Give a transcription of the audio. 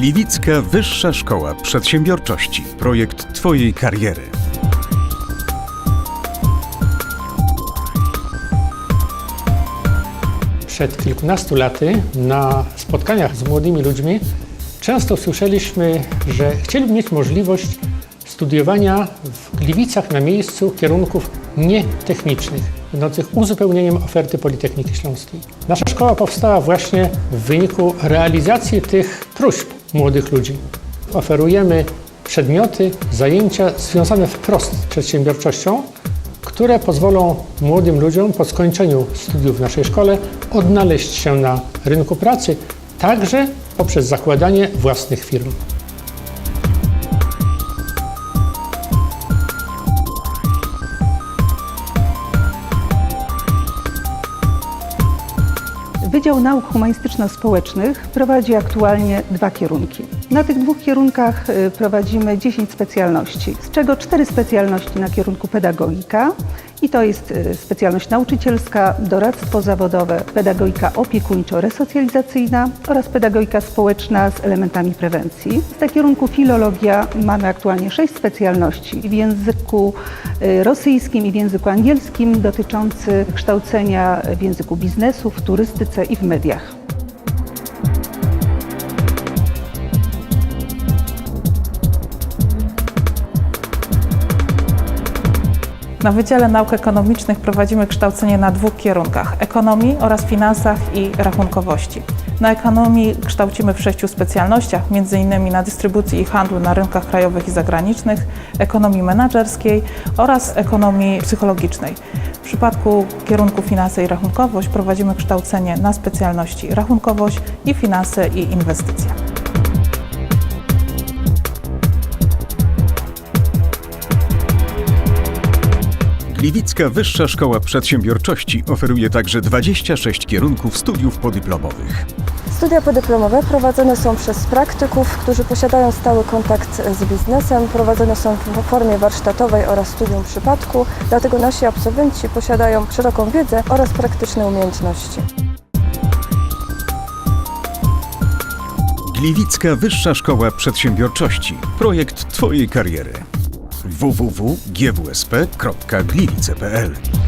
Gliwicka Wyższa Szkoła Przedsiębiorczości. Projekt Twojej kariery. Przed kilkunastu laty na spotkaniach z młodymi ludźmi często słyszeliśmy, że chcieliby mieć możliwość studiowania w Gliwicach na miejscu kierunków nietechnicznych, będących uzupełnieniem oferty Politechniki Śląskiej. Nasza szkoła powstała właśnie w wyniku realizacji tych próśb młodych ludzi. Oferujemy przedmioty, zajęcia związane wprost z przedsiębiorczością, które pozwolą młodym ludziom po skończeniu studiów w naszej szkole odnaleźć się na rynku pracy, także poprzez zakładanie własnych firm. Wydział Nauk Humanistyczno-Społecznych prowadzi aktualnie dwa kierunki. Na tych dwóch kierunkach y, prowadzimy 10 specjalności, z czego 4 specjalności na kierunku pedagogika i to jest y, specjalność nauczycielska, doradztwo zawodowe, pedagogika opiekuńczo-resocjalizacyjna oraz pedagogika społeczna z elementami prewencji. Na kierunku filologia mamy aktualnie 6 specjalności w języku y, rosyjskim i w języku angielskim dotyczących kształcenia w języku biznesu, w turystyce i w mediach. Na Wydziale Nauk Ekonomicznych prowadzimy kształcenie na dwóch kierunkach: ekonomii oraz finansach i rachunkowości. Na ekonomii kształcimy w sześciu specjalnościach, m.in. na dystrybucji i handlu na rynkach krajowych i zagranicznych, ekonomii menedżerskiej oraz ekonomii psychologicznej. W przypadku kierunku finanse i rachunkowość prowadzimy kształcenie na specjalności rachunkowość i finanse i inwestycje. Gliwicka Wyższa Szkoła Przedsiębiorczości oferuje także 26 kierunków studiów podyplomowych. Studia podyplomowe prowadzone są przez praktyków, którzy posiadają stały kontakt z biznesem, prowadzone są w formie warsztatowej oraz studium przypadku, dlatego nasi absolwenci posiadają szeroką wiedzę oraz praktyczne umiejętności. Gliwicka Wyższa Szkoła Przedsiębiorczości. Projekt Twojej kariery. www.gwsp.gliwice.pl